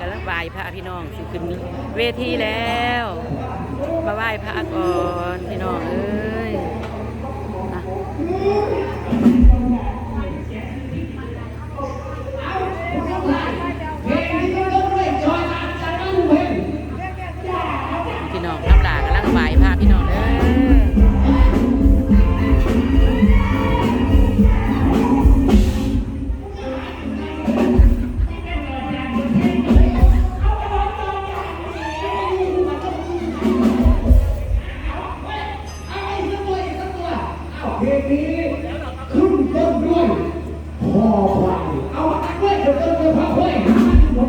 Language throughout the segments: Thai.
กันแล้วไหว้พระพี่น้องสิขึ้นเวทีแล้ว มาไหว้พระก่อนพี่น้องเอ้ยนะ ข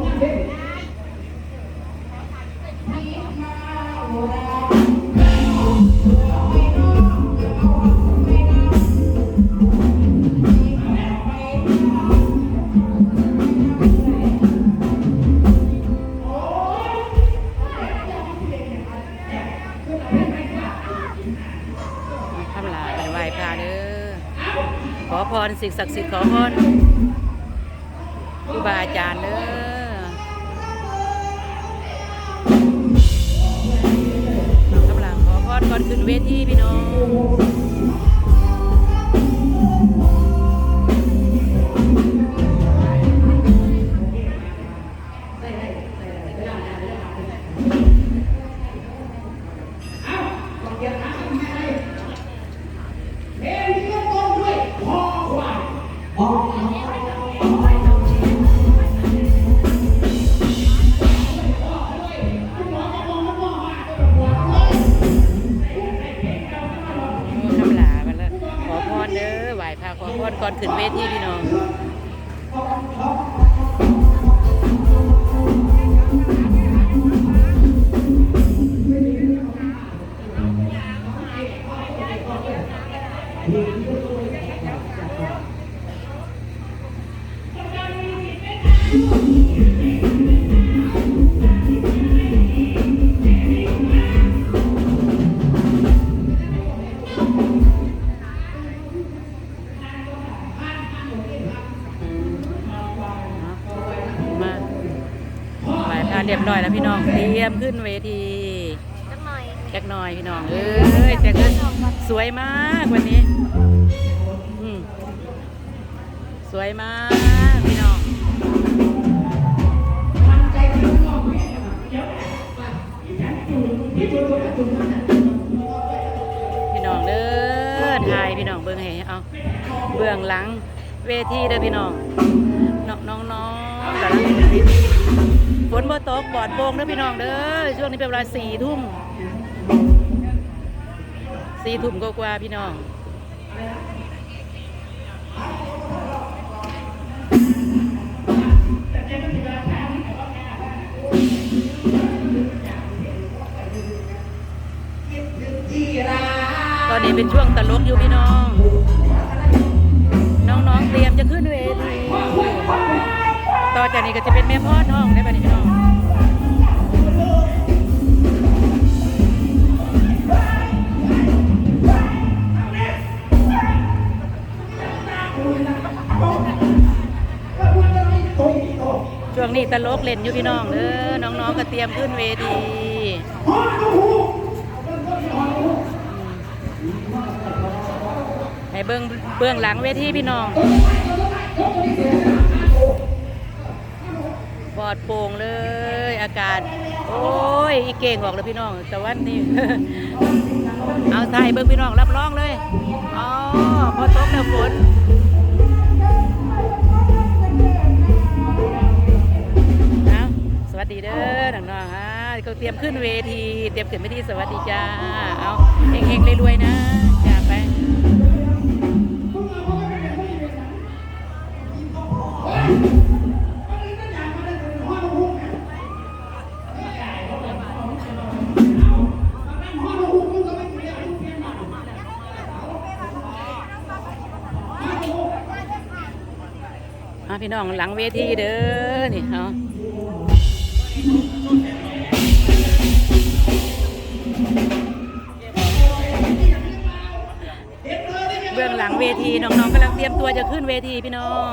อพรสิ่งศักดิ์สิทธิ์ขอพรครูบาอาจารย์เด้อ เวทีพี่น้อง อนก่อนขึ้นเวทีพี่น้อง ระเรียบร้อยแล้วพี่น้องเตรียมขึ้นเวทีสักหน่อยแจ็คหน่อยพี่น้องเอ้ยแต่ก็สวยมากวันนี้อืมสวยมากพี่น้องพี่น้องเด้อถ่ายพี่น้องเบิ่งให้เอาเบื้องหลัง เวทีเด้อพี่น้องน้องน้องกำลังเวทีฝนบ่ตกบอดโป่งเด้อพี่น้องเด้อช่วงนี้เป็นเวลาสี่ทุ่มสี่ทุ่มกว่าๆพี่น้อง จากนี้ก็จะเป็นแม่พ่อน้องได้ป่ะนี่พี่น้องช่วงนี้ตลกเล่นอยู่พี่น้องเด้อน้องๆก็เตรียมขึ้นเวทีให้เบื้องเบื้องหลังเวทีพี่น้องปล อดโปร่งเลย อากาศ โอ้ย อีเก่งบอกเลยพี่น้องแต่วันนี้เอาใส่เบื้งพี่น้องรับรองเลยอ๋อพอตกแล้วฝนเอาสวัสดีเด้อน้องๆอะก็เตรียมขึ้นเวที เตรียมขึ้นเวทีสวัสดีจ้า เอาเฮงๆรวยๆนะ พี่น้องหลังเวทีเด้อนี่เอาเบื้องหลังเวทีน้องๆกำลังเตรียมตัวจะขึ้นเวทีพี่น้อง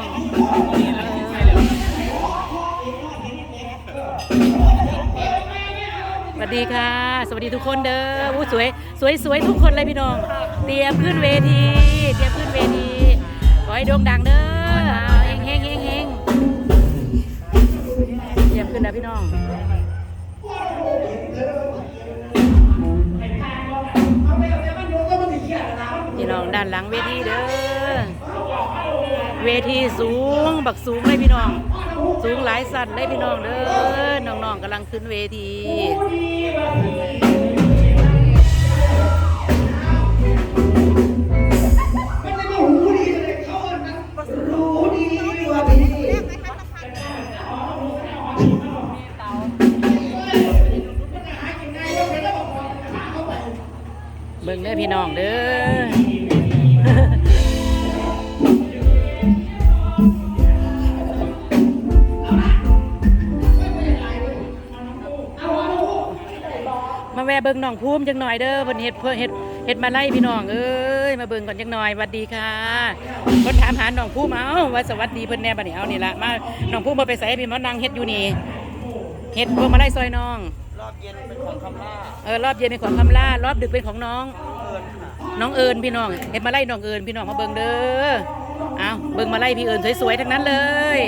สวัสดีค่ะ สวัสดีทุกคนเด้ออู้สวยสวยสวยทุกคนเลยพี่น้อง เตรียมขึ้นเวที เตรียมขึ้นเวที ขอให้โด่งดังเด้อ ขึ้นนะพี่น้องพี่น้องด้านหลังเวทีเด้อ เวทีสูง บักสูงเลยพี่น้อง สูงหลายสัตว์เลยพี่น้องเด้อ น้องๆกำลังขึ้นเวที อพี่น้องเด้อมาแวะเบิ่งน้องภูมิจังหน่อยเด้อเพิ่นเฮ็ดเพิ่นเฮ็ดเฮ็ดมาไล่พี่น้องเอ้ยมาเบิ่งก่อนจังหน่อยสวัสดีค่ะเพิ่นถามหาน้องภูมิเอ้าว่าสวัสดีเพิ่นแน่บัดนี้เอานี่ล่ะมาน้องภูมิบ่ไปไสพี่มานั่งเฮ็ดอยู่นี่เฮ็ดพวกมาไล่ซอยน้องรอบเย็นเป็นของคำล่าเออรอบเย็นเป็นของคำล่ารอบดึกเป็นของน้องเอิญค่ะ น้องเอิญพี่น้องเห็นมาไล่น้องเอิญพี่น้องมาเบิ่งเด้อเอาเบิ่งมาไล่พี่เอิญสวยๆทั้งนั้นเลย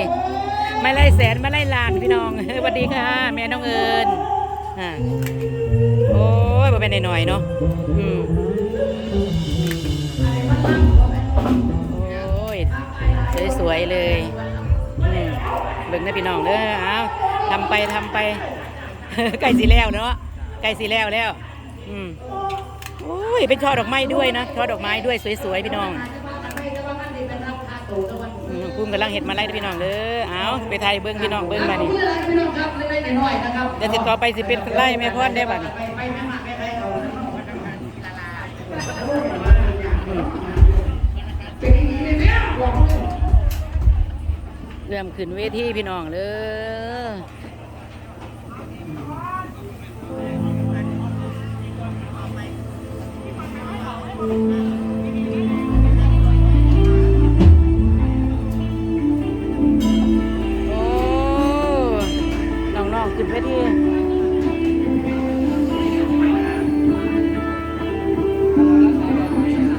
มาไล่แสนมาไล่ลานพี่น้องสวัสดีค่ะ แม่น้องเอิญอ่าโอ้ยบ่เป็นหน่อยๆเนาะอืมโอ้ยสวยๆเลยอืมเบิ่งนะพี่น้องเด้อเอาทำไปทำไปใกล้สีแล้วเนาะใกล้สีแล้วแล้ว อืม ยเป็นช่อดอกไม้ด้วยนะช่อดอกไม้ด้วยสวยๆพี่น้องพุ่มกำลังเห็ดมาไล่พี่น้องเด้อเอาไปไทยเบิ้งพี่น้องเบิ้งมานี่เล็ดี๋ยวติดต่อไปสิเป็นไล่แม่พ่อนได้บัดนี้ไปไปแม่หมักแม่ใครเอาเป็นอย่างนี้เลยเนี่ยบอกเลยเริ่มขึ้นเวทีพี่น้องเด้อ โอ้น้องๆขึ้นเวที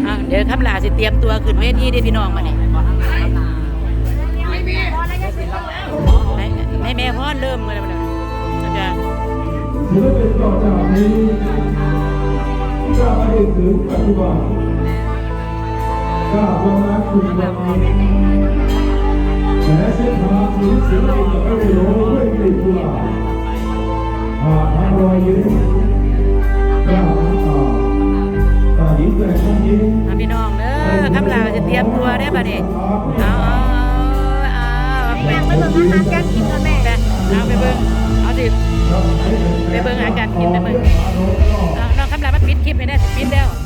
อะเดี๋ยวคำลาสิเตรียมตัวขึ้นเวทีเด้พี่น้องมาเนี่ยให้แม่พ่อเริ่มเลยนะอาจารย์ศิลปินต่อจากนี้ ก้าวไปถึงปัจจุบันก้าววันนั้นถึงวันนี้แม้เส้นทางถึงศิลปินจะไม่ได้ลงด้วยกลีบกุหลาบผ่านทางรอยยิ้มกล้าวน้ำตาตายิ้มแต่คงยิ้มเอาพี่น้องเด้อคำลาจะเตรียมตัวได้ป่ะเนี่เอาเอาเอาไปเบิ่งอาหารการกินกันแม่เอาไปเบิ่งเอาสิไปเบิ่งอาการกินไปเบิ่ง ปิดคลิปไปเนี่ยปิดแล้ว เ